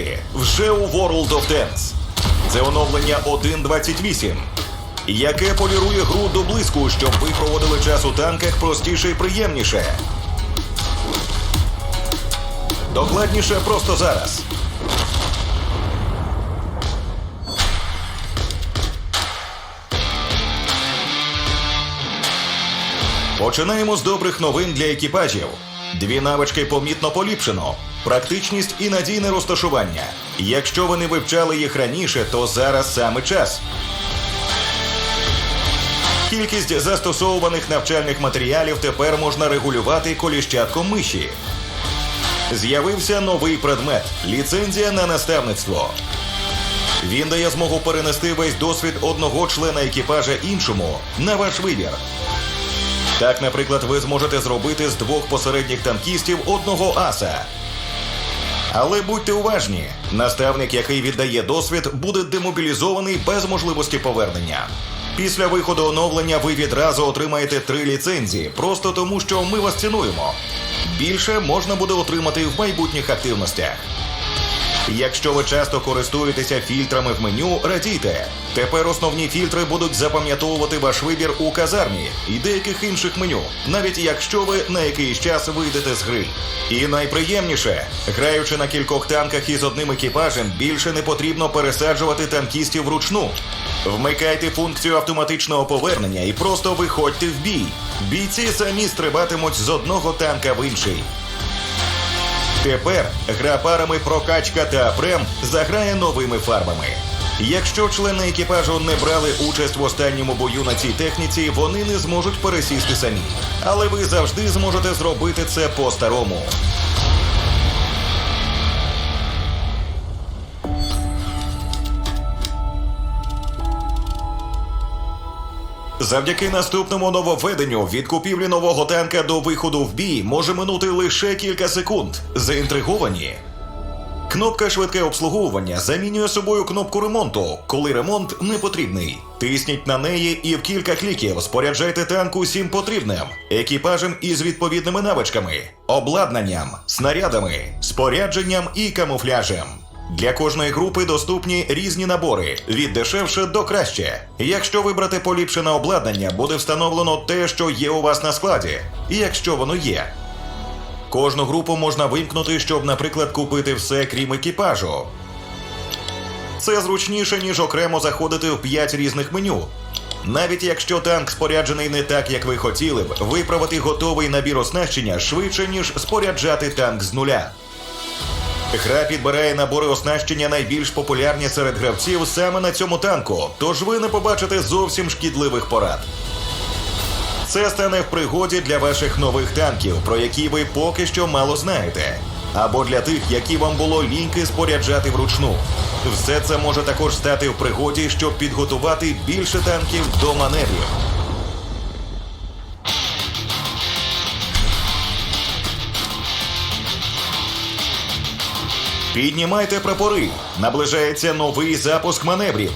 далі вже у World of Tanks. Це оновлення 1.28, яке полірує гру до блиску, щоб ви проводили час у танках простіше і приємніше. Докладніше просто зараз. Починаємо з добрих новин для екіпажів. Дві навички помітно поліпшено. Практичність і надійне розташування. Якщо ви не вивчали їх раніше, то зараз саме час. Кількість застосовуваних навчальних матеріалів тепер можна регулювати коліщатком миші. З'явився новий предмет ліцензія на наставництво. Він дає змогу перенести весь досвід одного члена екіпажа іншому на ваш вибір. Так, наприклад, ви зможете зробити з двох посередніх танкістів одного аса. Але будьте уважні, наставник, який віддає досвід, буде демобілізований без можливості повернення. Після виходу оновлення ви відразу отримаєте три ліцензії, просто тому що ми вас цінуємо. Більше можна буде отримати в майбутніх активностях. Якщо ви часто користуєтеся фільтрами в меню, радійте. Тепер основні фільтри будуть запам'ятовувати ваш вибір у казармі і деяких інших меню, навіть якщо ви на якийсь час вийдете з гри. І найприємніше, граючи на кількох танках із одним екіпажем, більше не потрібно пересаджувати танкістів вручну. Вмикайте функцію автоматичного повернення і просто виходьте в бій. Бійці самі стрибатимуть з одного танка в інший. Тепер гра парами прокачка та прем заграє новими фарбами. Якщо члени екіпажу не брали участь в останньому бою на цій техніці, вони не зможуть пересісти самі. Але ви завжди зможете зробити це по-старому. Завдяки наступному нововведенню від купівлі нового танка до виходу в бій може минути лише кілька секунд. Заінтриговані. Кнопка швидке обслуговування замінює собою кнопку ремонту, коли ремонт не потрібний. Тисніть на неї і в кілька кліків споряджайте танк усім потрібним, екіпажем із відповідними навичками, обладнанням, снарядами, спорядженням і камуфляжем. Для кожної групи доступні різні набори від дешевше до краще. Якщо вибрати поліпшене обладнання, буде встановлено те, що є у вас на складі, і якщо воно є. Кожну групу можна вимкнути, щоб, наприклад, купити все крім екіпажу. Це зручніше, ніж окремо заходити в 5 різних меню. Навіть якщо танк споряджений не так, як ви хотіли б, виправити готовий набір оснащення швидше, ніж споряджати танк з нуля. Гра підбирає набори оснащення найбільш популярні серед гравців саме на цьому танку, тож ви не побачите зовсім шкідливих порад. Це стане в пригоді для ваших нових танків, про які ви поки що мало знаєте, або для тих, які вам було ліньки споряджати вручну. Все це може також стати в пригоді, щоб підготувати більше танків до маневрів. Піднімайте прапори. Наближається новий запуск маневрів.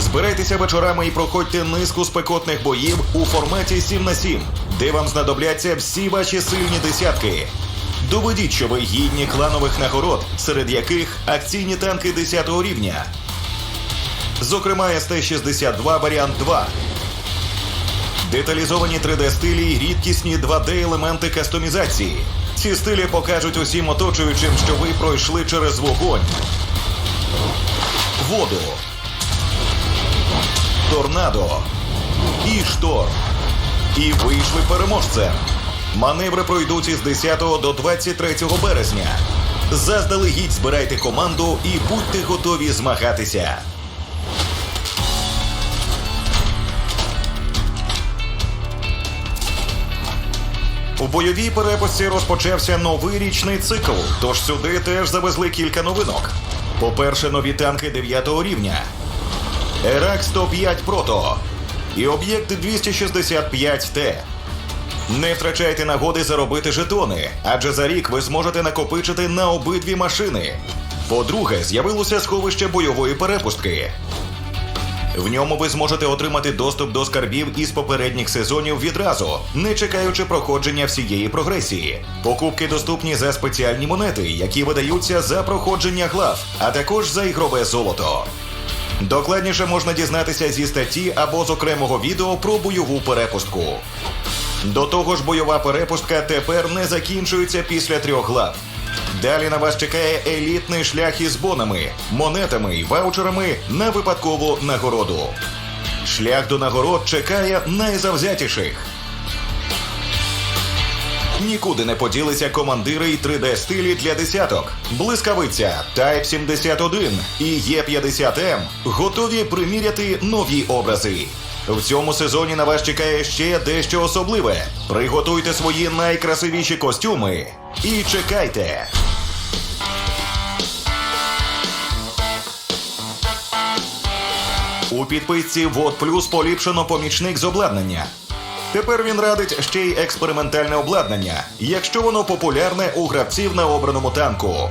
Збирайтеся вечорами і проходьте низку спекотних боїв у форматі 7 на 7, де вам знадобляться всі ваші сильні десятки. Доведіть, що ви гідні кланових нагород, серед яких акційні танки 10 рівня. Зокрема, СТ-62 варіант 2. Деталізовані 3D-стилі й рідкісні 2D-елементи кастомізації. Ці стилі покажуть усім оточуючим, що ви пройшли через вогонь, воду, торнадо і шторм. І вийшли переможцем. Маневри пройдуть із 10 до 23 березня. Заздалегідь збирайте команду і будьте готові змагатися. У бойовій перепустці розпочався новий річний цикл, тож сюди теж завезли кілька новинок. По-перше, нові танки 9 рівня. Ерак 105 Прото і об'єкт 265Т. Не втрачайте нагоди заробити жетони, адже за рік ви зможете накопичити на обидві машини. По-друге, з'явилося сховище бойової перепустки. В ньому ви зможете отримати доступ до скарбів із попередніх сезонів відразу, не чекаючи проходження всієї прогресії. Покупки доступні за спеціальні монети, які видаються за проходження глав, а також за ігрове золото. Докладніше можна дізнатися зі статті або з окремого відео про бойову перепустку. До того ж, бойова перепустка тепер не закінчується після трьох глав. Далі на вас чекає елітний шлях із бонами, монетами і ваучерами на випадкову нагороду. Шлях до нагород чекає найзавзятіших. Нікуди не поділися командири й 3D-стилі для десяток. Блискавиця, Type 71 і Є50М готові приміряти нові образи. В цьому сезоні на вас чекає ще дещо особливе. Приготуйте свої найкрасивіші костюми і чекайте. У підписці Вот Плюс поліпшено помічник з обладнання. Тепер він радить ще й експериментальне обладнання, якщо воно популярне у гравців на обраному танку.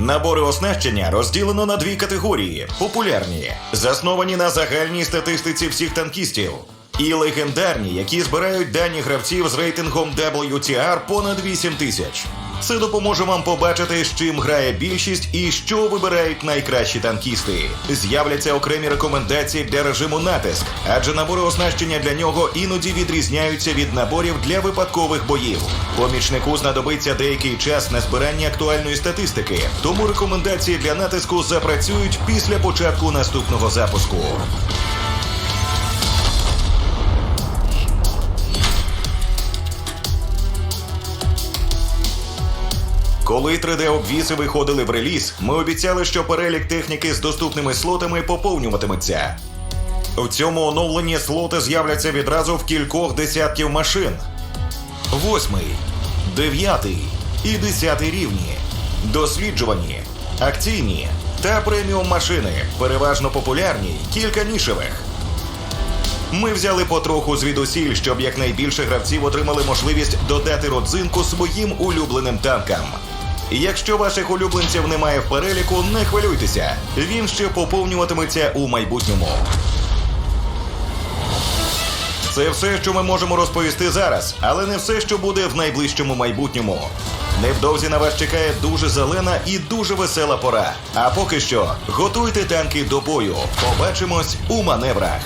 Набори оснащення розділено на дві категорії: популярні, засновані на загальній статистиці всіх танкістів, і легендарні, які збирають дані гравців з рейтингом WTR понад 8 тисяч. Це допоможе вам побачити, з чим грає більшість і що вибирають найкращі танкісти. З'являться окремі рекомендації для режиму натиск, адже набори оснащення для нього іноді відрізняються від наборів для випадкових боїв. Помічнику знадобиться деякий час на збирання актуальної статистики, тому рекомендації для натиску запрацюють після початку наступного запуску. Коли 3D-обвіси виходили в реліз, ми обіцяли, що перелік техніки з доступними слотами поповнюватиметься. В цьому оновленні слоти з'являться відразу в кількох десятків машин: восьмий, дев'ятий і десятий рівні, досліджувані, акційні та преміум машини, переважно популярні, кілька нішевих. Ми взяли потроху звідусіль, щоб якнайбільше гравців отримали можливість додати родзинку своїм улюбленим танкам. Якщо ваших улюбленців немає в переліку, не хвилюйтеся. Він ще поповнюватиметься у майбутньому. Це все, що ми можемо розповісти зараз, але не все, що буде в найближчому майбутньому. Невдовзі на вас чекає дуже зелена і дуже весела пора. А поки що готуйте танки до бою. Побачимось у маневрах.